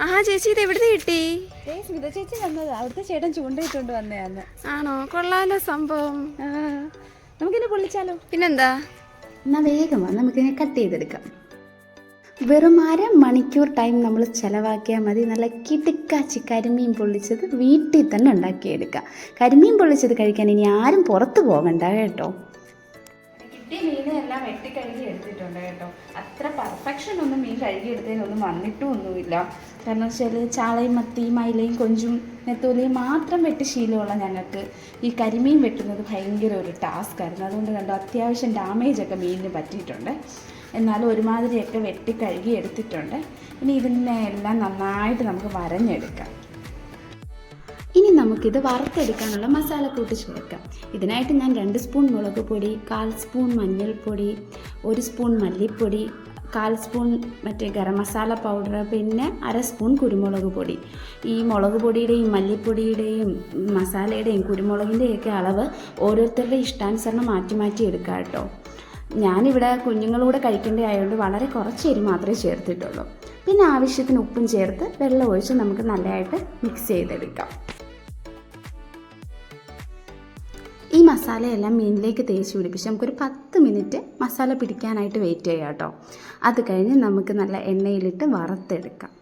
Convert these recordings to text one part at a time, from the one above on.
ആഹാ ചേച്ചി ഇത് എവിടുന്ന് കിട്ടി? സ്മിത ചേച്ചി വന്നത്. അവിടുത്തെ ചേട്ടൻ ചൂണ്ടയിട്ടുണ്ട് വന്നയാന്ന് ആണോ? കൊള്ളാലോ സംഭവം. ആ, നമുക്കിനി പൊള്ളിച്ചാലോ? പിന്നെന്താ? എന്നാ വേഗം വാ നമുക്കിനെ കട്ട് ചെയ്തെടുക്കാം. വെറും അര മണിക്കൂർ ടൈം നമ്മൾ ചിലവാക്കിയാൽ മതി. നല്ല കിടുക്കാച്ചി കരിമീൻ പൊള്ളിച്ചത് വീട്ടിൽ തന്നെ ഉണ്ടാക്കിയെടുക്കാം. കരിമീൻ പൊള്ളിച്ചത് കഴിക്കാൻ ഇനി ആരും പുറത്ത് പോകണ്ട കേട്ടോ. കിട്ടിയ മീനെല്ലാം വെട്ടി കഴുകി എടുത്തിട്ടുണ്ട് കേട്ടോ. അത്ര പെർഫെക്ഷൻ ഒന്നും മീൻ കഴുകി എടുത്തതിനൊന്നും വന്നിട്ടും ഒന്നുമില്ല കാരണം വെച്ചാൽ ചാളയും മത്തിയും മയിലയും കൊഞ്ചും നെത്തോലിയും മാത്രം വെട്ടി ശീലമുള്ള ഞങ്ങൾക്ക് ഈ കരിമീൻ വെട്ടുന്നത് ഭയങ്കര ഒരു ടാസ്ക് ആയിരുന്നു. അതുകൊണ്ട് കണ്ടോ അത്യാവശ്യം ഡാമേജ് ഒക്കെ മീനിന് പറ്റിയിട്ടുണ്ട്. എന്നാലും ഒരുമാതിരിയൊക്കെ വെട്ടി കഴുകി എടുത്തിട്ടുണ്ട് ഇനി ഇതിനെ എല്ലാം നന്നായിട്ട് നമുക്ക് വരഞ്ഞെടുക്കാം. നമുക്കിത് വറുത്തെടുക്കാനുള്ള മസാലക്കൂട്ട് ചേർക്കാം. ഇതിനായിട്ട് ഞാൻ രണ്ട് സ്പൂൺ മുളക് പൊടി കാൽ സ്പൂൺ മഞ്ഞൾപ്പൊടി ഒരു സ്പൂൺ മല്ലിപ്പൊടി കാൽ സ്പൂൺ മറ്റേ ഗരം മസാല പൗഡർ പിന്നെ അര സ്പൂൺ കുരുമുളക് പൊടി. ഈ മുളക് പൊടിയുടെയും മല്ലിപ്പൊടിയുടെയും മസാലയുടെയും കുരുമുളകിന്റെയൊക്കെ അളവ് ഓരോരുത്തരുടെ ഇഷ്ടാനുസരണം മാറ്റി മാറ്റി എടുക്കാം കേട്ടോ. ഞാനിവിടെ കുഞ്ഞുങ്ങളൂടെ കഴിക്കേണ്ട ആയതുകൊണ്ട് വളരെ കുറച്ച് എരി മാത്രമേ ചേർത്തിട്ടുള്ളൂ. പിന്നെ ആവശ്യത്തിന് ഉപ്പും ചേർത്ത് വെള്ളം ഒഴിച്ച് നമുക്ക് നല്ലതായിട്ട് മിക്സ് ചെയ്തെടുക്കാം. മസാലയെല്ലാം മീനിലേക്ക് തേച്ച് പിടിപ്പിച്ച് നമുക്കൊരു പത്ത് മിനിറ്റ് മസാല പിടിക്കാനായിട്ട് വെയിറ്റ് ചെയ്യാം കേട്ടോ. അത് കഴിഞ്ഞ് നമുക്ക് നല്ല എണ്ണയിലിട്ട് വറുത്തെടുക്കാം.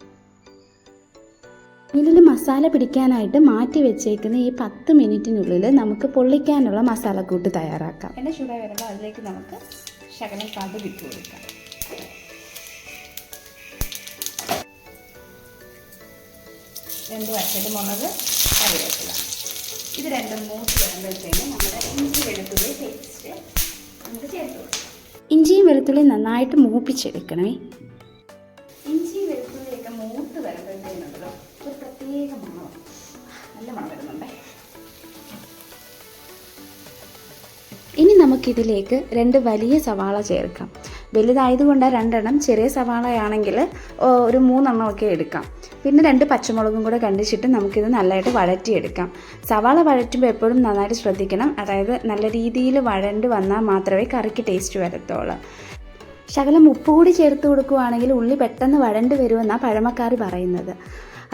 മീനിൽ മസാല പിടിക്കാനായിട്ട് മാറ്റി വെച്ചേക്കുന്ന ഈ പത്ത് മിനിറ്റിനുള്ളിൽ നമുക്ക് പൊള്ളിക്കാനുള്ള മസാലക്കൂട്ട് തയ്യാറാക്കാം. എണ്ണ ചൂടായി വരുമ്പോൾ അതിലേക്ക് നമുക്ക് ശകലം കടുക് ഇട്ട് കൊടുക്കാം. രണ്ട് വറ്റൽ മുളക് കറിവേപ്പില. ഇത് രണ്ടും മൂത്ത് വരുമ്പോഴത്തേന് നമ്മുടെ ഇഞ്ചി വെളുത്തുള്ളി പേസ്റ്റ് നമുക്ക് ചേർത്ത് കൊടുക്കാം. ഇഞ്ചിയും വെളുത്തുള്ളി നന്നായിട്ട് മൂപ്പിച്ചെടുക്കണേ. ഇഞ്ചി വെളുത്തുള്ളിയൊക്കെ മൂത്ത് വരുമ്പോഴത്തേനുണ്ടല്ലോ ഒരു പ്രത്യേക മണം നല്ല മണം വരുന്നുണ്ടേ. ഇനി നമുക്കിതിലേക്ക് രണ്ട് വലിയ സവാള ചേർക്കാം. വലുതായതുകൊണ്ട് രണ്ടെണ്ണം ചെറിയ സവാളയാണെങ്കിൽ ഒരു മൂന്നെണ്ണം ഒക്കെ എടുക്കാം. പിന്നെ രണ്ട് പച്ചമുളകും കൂടെ കണ്ടിച്ചിട്ട് നമുക്കിത് നല്ലതായിട്ട് വഴറ്റിയെടുക്കാം. സവാള വഴറ്റുമ്പോൾ എപ്പോഴും നന്നായിട്ട് ശ്രദ്ധിക്കണം. അതായത് നല്ല രീതിയിൽ വഴണ്ട് വന്നാൽ മാത്രമേ കറിക്ക് ടേസ്റ്റ് വരത്തുള്ളൂ. ശകലം ഉപ്പ് കൂടി ചേർത്ത് കൊടുക്കുകയാണെങ്കിൽ ഉള്ളി പെട്ടെന്ന് വഴണ്ട് വരുമെന്നാണ് പഴമക്കാർ പറയുന്നത്.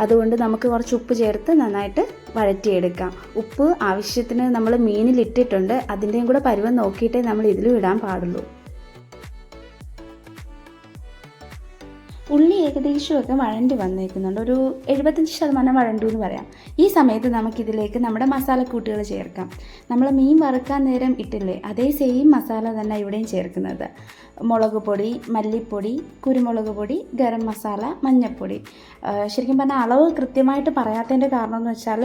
അതുകൊണ്ട് നമുക്ക് കുറച്ച് ഉപ്പ് ചേർത്ത് നന്നായിട്ട് വഴറ്റിയെടുക്കാം. ഉപ്പ് ആവശ്യത്തിന് നമ്മൾ മീനിലിട്ടിട്ടുണ്ട്. അതിന്റെയും കൂടെ പരുവം നോക്കിയിട്ടേ നമ്മൾ ഇതിലും ഇടാൻ പാടുള്ളൂ. ഉള്ളി ഏകദേശമൊക്കെ വഴണ്ടി വന്നേക്കുന്നുണ്ട്. ഒരു എഴുപത്തഞ്ച് ശതമാനം വഴണ്ടു എന്ന് പറയാം. ഈ സമയത്ത് നമുക്കിതിലേക്ക് നമ്മുടെ മസാലക്കൂട്ടുകൾ ചേർക്കാം. നമ്മൾ മീൻ വറുക്കാൻ നേരം ഇട്ടില്ലേ അതേ സെയിം മസാല തന്നെ ഇവിടെയും ചേർക്കുന്നത്. മുളക് പൊടി മല്ലിപ്പൊടി കുരുമുളക് പൊടി ഗരം മസാല മഞ്ഞൾപ്പൊടി ശരിക്കും പറഞ്ഞാൽ അളവ് കൃത്യമായിട്ട് പറയാത്തതിന്റെ കാരണം എന്ന് വെച്ചാൽ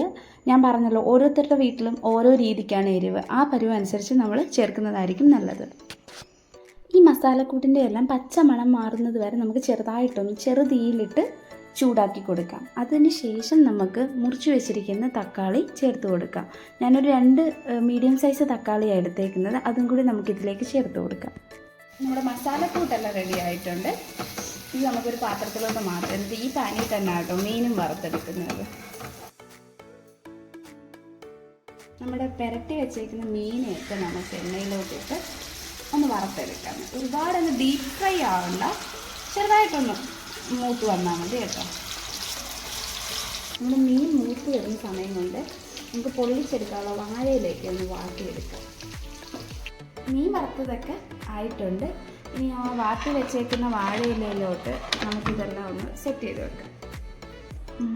ഞാൻ പറഞ്ഞല്ലോ ഓരോരുത്തരുടെ വീട്ടിലും ഓരോ രീതിക്കാണ് എരിവ്. ആ പരിവ് അനുസരിച്ച് നമ്മൾ ചേർക്കുന്നതായിരിക്കും നല്ലത്. ഈ മസാലക്കൂട്ടിന്റെ എല്ലാം പച്ച മണം മാറുന്നത് വരെ നമുക്ക് ചെറുതായിട്ടൊന്ന് ചെറുതീയിലിട്ട് ചൂടാക്കി കൊടുക്കാം. അതിന് ശേഷം നമുക്ക് മുറിച്ചു വെച്ചിരിക്കുന്ന തക്കാളി ചേർത്ത് കൊടുക്കാം. ഞാനൊരു രണ്ട് മീഡിയം സൈസ് തക്കാളിയാണ് എടുത്തേക്കുന്നത്. അതും കൂടി നമുക്കിതിലേക്ക് ചേർത്ത് കൊടുക്കാം. നമ്മുടെ മസാലക്കൂട്ടെല്ലാം റെഡി ആയിട്ടുണ്ട്. ഇത് നമുക്കൊരു പാത്രത്തിലോട്ട് മാറ്റാം ഈ പാനിൽ തന്നെ കേട്ടോ മീനും വറുത്തെടുക്കുന്നത്. നമ്മുടെ പെരട്ടി വെച്ചേക്കുന്ന മീനെയൊക്കെ നമുക്ക് എണ്ണയിലോട്ടിട്ട് ഒന്ന് വറുത്തെടുക്കാം. ഒരുപാടൊന്ന് ഡീപ്പ് ഫ്രൈ ആവണ്ട. ചെറുതായിട്ടൊന്ന് മൂത്ത് വന്നാൽ മതി കേട്ടോ. നമ്മൾ മീൻ മൂത്ത് വരുന്ന സമയം കൊണ്ട് നമുക്ക് പൊള്ളിച്ചെടുക്കാനുള്ള വാഴയിലേക്ക് ഒന്ന് വാട്ടിയെടുക്കാം. മീൻ വറുത്തതൊക്കെ ആയിട്ടുണ്ട്. ഇനി ആ വാട്ടി വെച്ചേക്കുന്ന വാഴയിലയിലോട്ട് നമുക്കിതെല്ലാം ഒന്ന് സെറ്റ് ചെയ്ത് വെക്കാം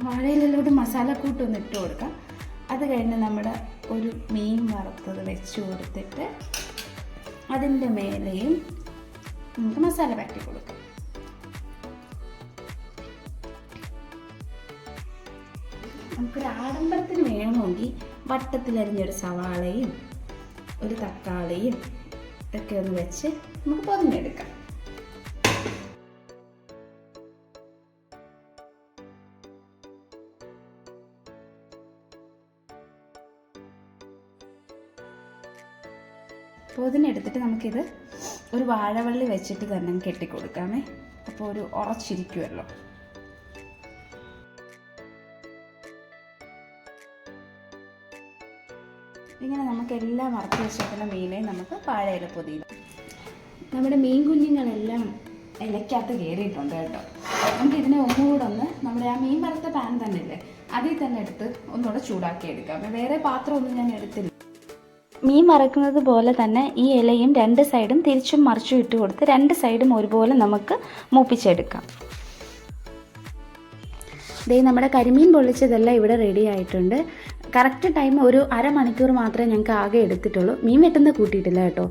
വാഴയിലയിലോട്ട് മസാലക്കൂട്ടൊന്ന് ഇട്ട് കൊടുക്കാം. അത് കഴിഞ്ഞ് നമ്മുടെ ഒരു മീൻ വറുത്തത് വെച്ച് കൊടുത്തിട്ട് അതിന്റെ മേലെയും നമുക്ക് മസാല പാറ്റി കൊടുക്കാം. നമുക്കൊരു ആഡംബരത്തിന് വേണമെങ്കിൽ വട്ടത്തിലരിഞ്ഞൊരു സവാളയും ഒരു തക്കാളിയും ഇതൊക്കെ ഒന്ന് വെച്ച് നമുക്ക് പൊതിഞ്ഞെടുക്കാം. പൊതിനെടുത്തിട്ട് നമുക്കിത് ഒരു വാഴവള്ളി വെച്ചിട്ട് തന്നെ കെട്ടിക്കൊടുക്കാമേ. അപ്പോൾ ഒരു ഉറച്ചിരിക്കുമല്ലോ. ഇങ്ങനെ നമുക്ക് എല്ലാം വറുത്ത് വെച്ചേക്കുന്ന മീനെ നമുക്ക് പാഴയില പൊതി നമ്മുടെ മീൻ കുഞ്ഞുങ്ങളെല്ലാം ഇലക്കകത്ത് കയറിയിട്ടുണ്ട് കേട്ടോ. നമുക്ക് ഇതിനെ ഒന്നുകൂടെ ഒന്ന് നമ്മുടെ ആ മീൻ വറുത്ത പാൻ തന്നെ ഇല്ലേ അതിൽ തന്നെ എടുത്ത് ഒന്നുകൂടെ ചൂടാക്കി എടുക്കാം വേറെ പാത്രമൊന്നും ഞാൻ എടുത്തില്ല. മീൻ വറക്കുന്നത് പോലെ തന്നെ ഈ ഇലയും രണ്ട് സൈഡും തിരിച്ചും മറിച്ചും ഇട്ട് കൊടുത്ത് രണ്ട് സൈഡും ഒരുപോലെ നമുക്ക് മൂപ്പിച്ചെടുക്കാം. ദേ നമ്മുടെ കരിമീൻ പൊള്ളിച്ചതെല്ലാം ഇവിടെ റെഡി ആയിട്ടുണ്ട്. കറക്റ്റ് ടൈം ഒരു അരമണിക്കൂർ മാത്രമേ ഞങ്ങൾക്ക് ആകെ എടുത്തിട്ടുള്ളൂ. മീൻ വെട്ടുന്ന കൂട്ടിയിട്ടില്ല കേട്ടോ.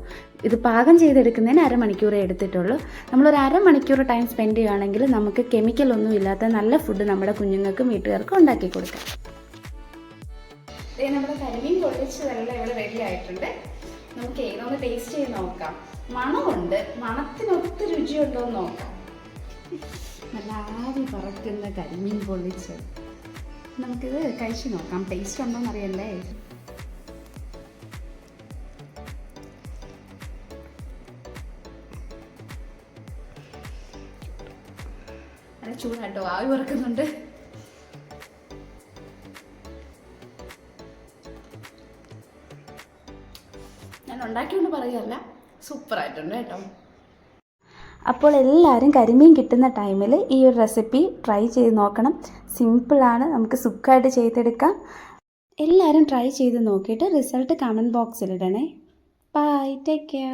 ഇത് പാകം ചെയ്തെടുക്കുന്നതിന് അരമണിക്കൂറേ എടുത്തിട്ടുള്ളൂ. നമ്മളൊരു അരമണിക്കൂർ ടൈം സ്പെൻഡ് ചെയ്യുകയാണെങ്കിൽ നമുക്ക് കെമിക്കലൊന്നും ഇല്ലാത്ത നല്ല ഫുഡ് നമ്മുടെ കുഞ്ഞുങ്ങൾക്കും വീട്ടുകാർക്കും ഉണ്ടാക്കി കൊടുക്കാം. നമ്മുടെ കരിമീൻ പൊള്ളിച്ചതെല്ലാം ഇവിടെ റെഡി ആയിട്ടുണ്ട്. നമുക്ക് ഏതൊന്ന് ടേസ്റ്റ് ചെയ്ത് നോക്കാം. മണമുണ്ട്. മണത്തിനൊത്ത് രുചിയുണ്ടോ എന്ന് നോക്കാം. നല്ല ആവി പറക്കുന്ന കരിമീൻ പൊള്ളിച്ച്. നമുക്കിത് കഴിച്ചു നോക്കാം. ടേസ്റ്റ് ഉണ്ടോ എന്നറിയണ്ടേ നല്ല ചൂടാട്ടോ. ആവി പറക്കുന്നുണ്ട്. ഞാൻ ഉണ്ടാക്കിയോണ്ട് പറയുകയല്ല. സൂപ്പറായിട്ടുണ്ട് കേട്ടോ. അപ്പോൾ എല്ലാവരും കരിമീൻ കിട്ടുന്ന ടൈമിൽ ഈ ഒരു റെസിപ്പി ട്രൈ ചെയ്ത് നോക്കണം. സിമ്പിളാണ് നമുക്ക് സുഖമായിട്ട് ചെയ്തെടുക്കാം. എല്ലാവരും ട്രൈ ചെയ്ത് നോക്കിയിട്ട് റിസൾട്ട് കമന്റ് ബോക്സിൽ ഇടണേ ബൈ ടേക്ക് കെയർ